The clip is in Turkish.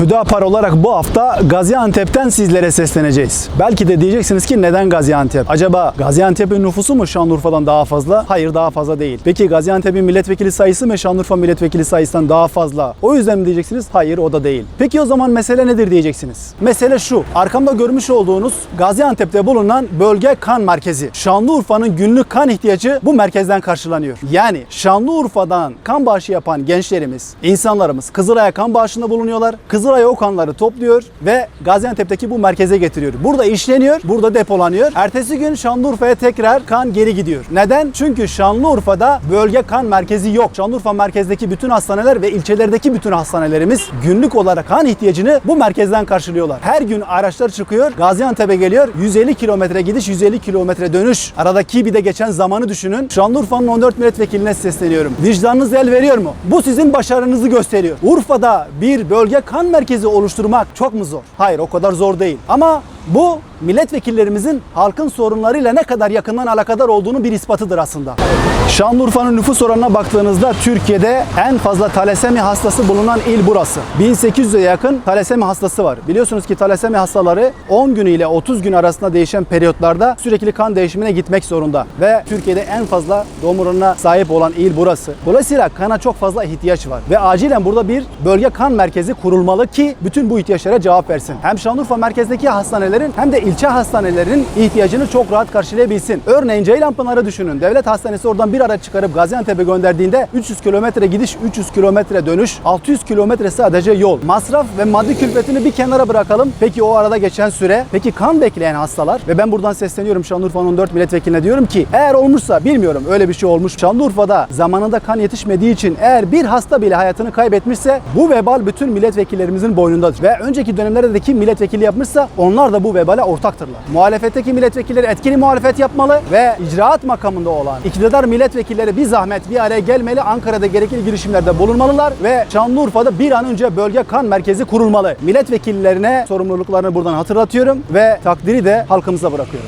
Hüdapar olarak bu hafta Gaziantep'ten sizlere sesleneceğiz. Belki de diyeceksiniz ki neden Gaziantep? Acaba Gaziantep'in nüfusu mu Şanlıurfa'dan daha fazla? Hayır daha fazla değil. Peki Gaziantep'in milletvekili sayısı mı Şanlıurfa milletvekili sayısından daha fazla? O yüzden mi diyeceksiniz? Hayır o da değil. Peki o zaman mesele nedir diyeceksiniz? Mesele şu. Arkamda görmüş olduğunuz Gaziantep'te bulunan bölge kan merkezi. Şanlıurfa'nın günlük kan ihtiyacı bu merkezden karşılanıyor. Yani Şanlıurfa'dan kan bağışı yapan gençlerimiz, insanlarımız Kızılay'a kan bağışında bulunuyorlar. Kızılay o kanları topluyor ve Gaziantep'teki bu merkeze getiriyor. Burada işleniyor, burada depolanıyor. Ertesi gün Şanlıurfa'ya tekrar kan geri gidiyor. Neden? Çünkü Şanlıurfa'da bölge kan merkezi yok. Şanlıurfa merkezdeki bütün hastaneler ve ilçelerdeki bütün hastanelerimiz günlük olarak kan ihtiyacını bu merkezden karşılıyorlar. Her gün araçlar çıkıyor, Gaziantep'e geliyor. 150 kilometre gidiş, 150 kilometre dönüş. Aradaki bir de geçen zamanı düşünün. Şanlıurfa'nın 14 milletvekiline sesleniyorum. Vicdanınız el veriyor mu? Bu sizin başarınızı gösteriyor. Urfa'da bir bölge kan merkezi oluşturmak çok mu zor? Hayır o kadar zor değil. Ama bu milletvekillerimizin halkın sorunlarıyla ne kadar yakından alakadar olduğunu bir ispatıdır aslında. Şanlıurfa'nın nüfus oranına baktığınızda Türkiye'de en fazla talasemi hastası bulunan il burası. 1800'e yakın talasemi hastası var. Biliyorsunuz ki talasemi hastaları 10 gün ile 30 gün arasında değişen periyotlarda sürekli kan değişimine gitmek zorunda. Ve Türkiye'de en fazla doğum oranına sahip olan il burası. Dolayısıyla kana çok fazla ihtiyaç var. Ve acilen burada bir bölge kan merkezi kurulmalı ki bütün bu ihtiyaçlara cevap versin. Hem Şanlıurfa merkezdeki hastanelerin hem de ilçe hastanelerin ihtiyacını çok rahat karşılayabilsin. Örneğin Ceylanpınar'ı düşünün. Devlet hastanesi oradan bir araç çıkarıp Gaziantep'e gönderdiğinde 300 kilometre gidiş, 300 kilometre dönüş, 600 kilometre sadece yol. Masraf ve maddi külfetini bir kenara bırakalım. Peki o arada geçen süre, peki kan bekleyen hastalar ve ben buradan sesleniyorum Şanlıurfa'nın 14 milletvekiline diyorum ki eğer olmuşsa bilmiyorum öyle bir şey olmuş. Şanlıurfa'da zamanında kan yetişmediği için eğer bir hasta bile hayatını kaybetmişse bu vebal bütün milletvekillerimizin boynundadır. Ve önceki dönemlerde de kim milletvekili yapmışsa onlar da bu vebale ortaktırlar. Muhalefetteki milletvekilleri etkili muhalefet yapmalı ve icraat makamında olan iktidar milletvekilleri bir zahmet bir araya gelmeli. Ankara'da gerekli girişimlerde bulunmalılar ve Şanlıurfa'da bir an önce bölge kan merkezi kurulmalı. Milletvekillerine sorumluluklarını buradan hatırlatıyorum ve takdiri de halkımıza bırakıyorum.